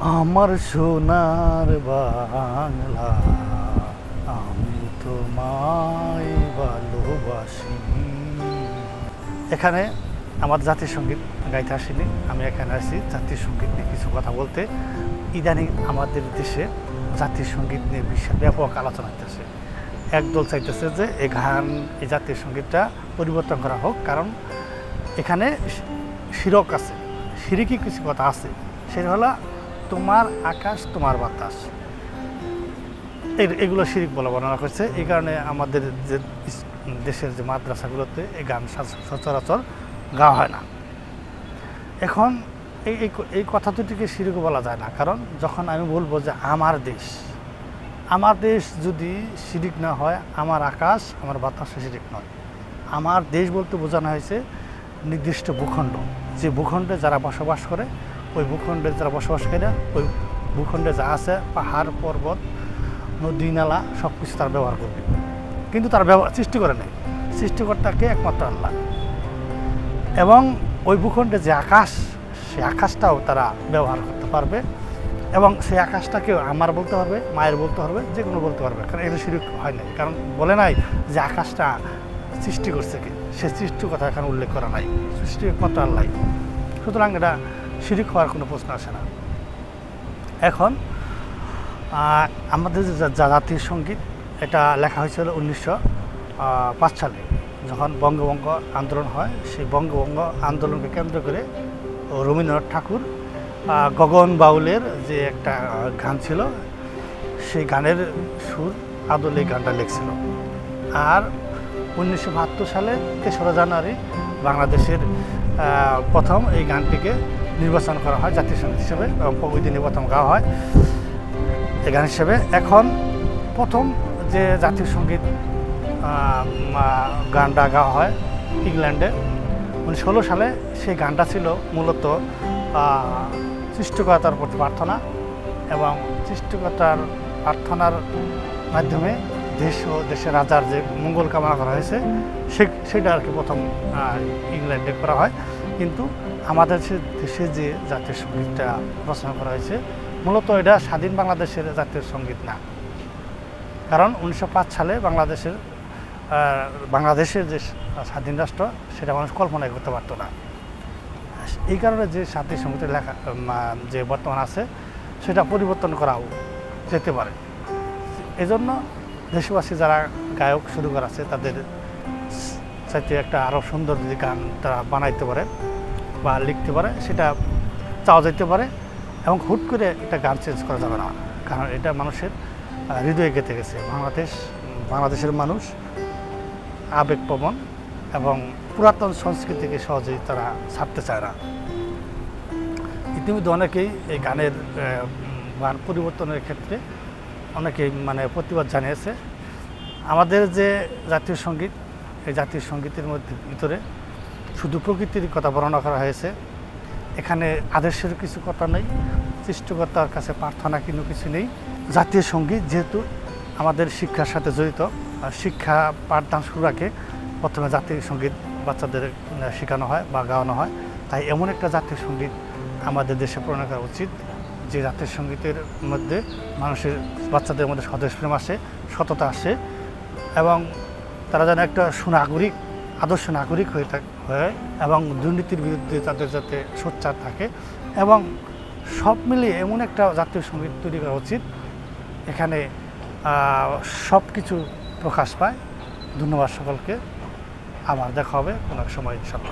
আমার সোনার বাংলা। আমি তোমায় ভালোবাসি। এখানে আমার জাতীয় সংগীত গাইতে আসিনি। আমি এখানে আসি জাতীয় সংগীত নিয়ে কিছু কথা বলতে। ইদানিং আমাদের দেশে জাতীয় সংগীত নিয়ে বিশাল ব্যাপক আলোচনা হইতেছে। একদল চাইতেছে যে এই গান এই জাতীয় সঙ্গীতটা পরিবর্তন করা হোক। কারণ এখানে শিরক আছে সিরিকি কিছু কথা আছে। সেটা হলো তোমার আকাশ, তোমার বাতাস। এগুলো শিরিক বলে বর্ণনা করছে। এই কারণে আমাদের যে দেশের যে মাদ্রাসাগুলোতে এই গান সাচ- সচরাচর গাওয়া হয় না। এখন এই এই কথা দুটিকে শিরিক বলা যায় না। কারণ যখন আমি বলব যে আমার দেশ আমার দেশ যদি শিরিক না হয়, আমার আকাশ, আমার বাতাস শিরিক নয়। আমার দেশ বলতে বোঝানো হয়েছে নির্দিষ্ট ভূখণ্ড। যে ভূখণ্ডে যারা বসবাস করে ওই ভূখণ্ডে যারা বসবাস করে, ওই ভূখণ্ডে যা আছে, পাহাড়, পর্বত, নদী, নালা সব কিছু তার ব্যবহার করবে। কিন্তু তার ব্যবহার, সৃষ্টি করে নেই। সৃষ্টিকর্তাকে একমাত্র আল্লাহ। এবং ওই ভূখণ্ডে যে আকাশ, সেই আকাশটাও তারা ব্যবহার করতে পারবে এবং সেই আকাশটাকে আমার বলতে পারবে, মায়ের বলতে পারবে, যে কোনো বলতে পারবে। কারণ এটা শুরু হয় নাই। কারণ বলে নাই যে আকাশটা সৃষ্টি করছে কি। সে সৃষ্টির কথা এখানে উল্লেখ করা নাই। সৃষ্টি একমাত্র আল্লাহ। সুতরাং এটা শিরিক হওয়ার কোনো প্রশ্ন আসে না। এখন আমাদের জাতীয় সংগীত, এটা লেখা হয়েছিল উনিশশো পাঁচ সালে। যখন বঙ্গভঙ্গ আন্দোলন হয়, সেই বঙ্গভঙ্গ আন্দোলনকে কেন্দ্র করে রবীন্দ্রনাথ ঠাকুর গগন বাউলের যে একটা গান ছিল, সেই গানের সুর, আদল গানটা লিখছিল। আর উনিশশো বাহাত্তর সালে তেসরা জানুয়ারি বাংলাদেশের প্রথম এই গানটিকে নির্বাচন করা হয় জাতীয় সংগীত হিসেবে এবং ওই দিনে প্রথম গাওয়া হয় এই গান হিসেবে। এখন প্রথম যে জাতীয় সংগীত গানটা গাওয়া হয় ইংল্যান্ডে উনিশশো ষোলো সালে। সেই গানটা ছিল মূলত আহ, সৃষ্টিকর্তার প্রতি প্রার্থনা এবং সৃষ্টিকতার প্রার্থনার মাধ্যমে দেশ ও দেশের রাজার যে মঙ্গল কামনা করা হয়েছে সেটা আর কি প্রথম ইংল্যান্ডে করা হয়। কিন্তু আমাদের দেশে যে জাতীয় সঙ্গীতটা রচনা করা হয়েছে, মূলত এটা স্বাধীন বাংলাদেশের জাতীয় সংগীত না। কারণ উনিশশো পাঁচ সালে বাংলাদেশের বাংলাদেশের যে স্বাধীন রাষ্ট্র, সেটা মানুষ কল্পনাই করতে পারতো না। এই কারণে যে জাতীয় সঙ্গীতের লেখা যে বর্তমান আছে, সেটা পরিবর্তন করাও যেতে পারে। এজন্য দেশবাসী যারা গায়ক শুরু করা আছে, তাদের চাইতে একটা আরও সুন্দর যদি গান তারা বানাইতে পারে। বা লিখতে পারে, সেটা চাওয়া যেতে পারে এবং হুট করে একটা গান চেঞ্জ করা যাবে না। কারণ এটা মানুষের হৃদয়ে গেঁথে গেছে। বাংলাদেশ, বাংলাদেশের মানুষ আবেগপ্রবণ এবং পুরাতন সংস্কৃতিকে সহজেই তারা ছাড়তে চায় না। ইতিমধ্যে অনেকেই এই গানের গান পরিবর্তনের ক্ষেত্রে অনেকেই মানে প্রতিবাদ জানিয়েছে। আমাদের যে জাতীয় সংগীত, এই জাতীয় সঙ্গীতের মধ্যে ভিতরে শুধু প্রকৃতির কথা বর্ণনা করা হয়েছে। এখানে আদর্শের কিছু কথা নেই, সৃষ্টিকর্তার কাছে প্রার্থনা কিন্তু কিছু নেই। জাতীয় সংগীত যেহেতু আমাদের শিক্ষার সাথে জড়িত শিক্ষা পাঠদান শুরু রাখে প্রথমে জাতীয় সংগীত বাচ্চাদের শেখানো হয় বা গাওয়ানো হয়। তাই এমন একটা জাতীয় সংগীত আমাদের দেশে প্রণয়ন করা উচিত, যে জাতীয় সঙ্গীতের মধ্যে মানুষের, বাচ্চাদের মধ্যে স্বদেশপ্রেম আসে, সততা আসে এবং তারা যেন একটা সুনাগরিক আদর্শ নাগরিক হয়ে থাকে হয় এবং দুর্নীতির বিরুদ্ধে তাদের যাতে সোচ্চার থাকে এবং সব মিলিয়ে এমন একটা জাতীয় সংগীত তৈরি করা উচিত। এখানে সব কিছু প্রকাশ পায়। ধন্যবাদ সকলকে। আবার দেখা হবে কোনো সময় ইনশাল্লাহ